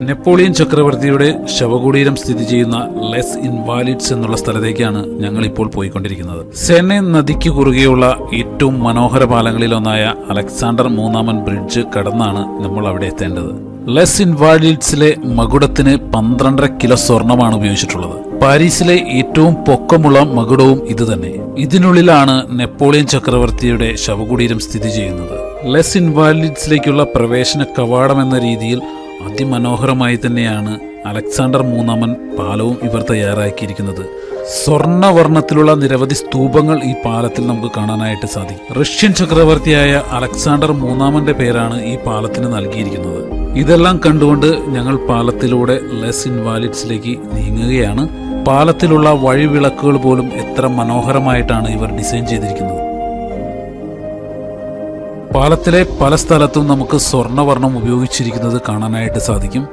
Napoleon ചക്രവർത്തിയുടെ ശവകുടീരം സ്ഥിതി ചെയ്യുന്ന ലെസ് ഇൻവാലിഡ്സ് എന്നുള്ള സ്ഥലത്തേക്കാണ് ഞങ്ങൾ ഇപ്പോൾ പോയിക്കൊണ്ടിരിക്കുന്നത്. സെനെ നദിക്ക് കുറുകെയുള്ള ഏറ്റവും മനോഹര പാലങ്ങളിലൊന്നായ അലക്സാണ്ടർ മൂന്നാമൻ ബ്രിഡ്ജ് കടന്നാണ് നമ്മൾ അവിടെ എത്തേണ്ടത്. ലെസ് ഇൻവാലിഡ്സിലെ മകുടത്തിന് പന്ത്രണ്ടര കിലോ സ്വർണമാണ് ഉപയോഗിച്ചിട്ടുള്ളത്. പാരീസിലെ ഏറ്റവും പൊക്കമുള്ള മകുടവും ഇതുതന്നെ. ഇതിനുള്ളിലാണ് നെപ്പോളിയൻ ചക്രവർത്തിയുടെ ശവകുടീരം സ്ഥിതി ചെയ്യുന്നത്. ലെസ് ഇൻവാലിഡ്സിലേക്കുള്ള പ്രവേശന കവാടം എന്ന രീതിയിൽ അതിമനോഹരമായി തന്നെയാണ് അലക്സാണ്ടർ മൂന്നാമൻ പാലവും ഇവർ തയ്യാറാക്കിയിരിക്കുന്നത്. സ്വർണവർണത്തിലുള്ള നിരവധി സ്തൂപങ്ങൾ ഈ പാലത്തിൽ നമുക്ക് കാണാനായിട്ട് സാധിക്കും. റഷ്യൻ ചക്രവർത്തിയായ അലക്സാണ്ടർ മൂന്നാമന്റെ പേരാണ് ഈ പാലത്തിന് നൽകിയിരിക്കുന്നത്. ഇതെല്ലാം കണ്ടുകൊണ്ട് ഞങ്ങൾ പാലത്തിലൂടെ ലെസ് ഇൻവാലിഡ്സിലേക്ക് നീങ്ങുകയാണ്. പാലത്തിലുള്ള വഴിവിളക്കുകൾ പോലും എത്ര മനോഹരമായിട്ടാണ് ഇവർ ഡിസൈൻ ചെയ്തിരിക്കുന്നത്. പാലത്തിലെ പല സ്ഥലത്തും നമുക്ക് സ്വർണവർണം ഉപയോഗിച്ചിരിക്കുന്നത് കാണാനായിട്ട് സാധിക്കും.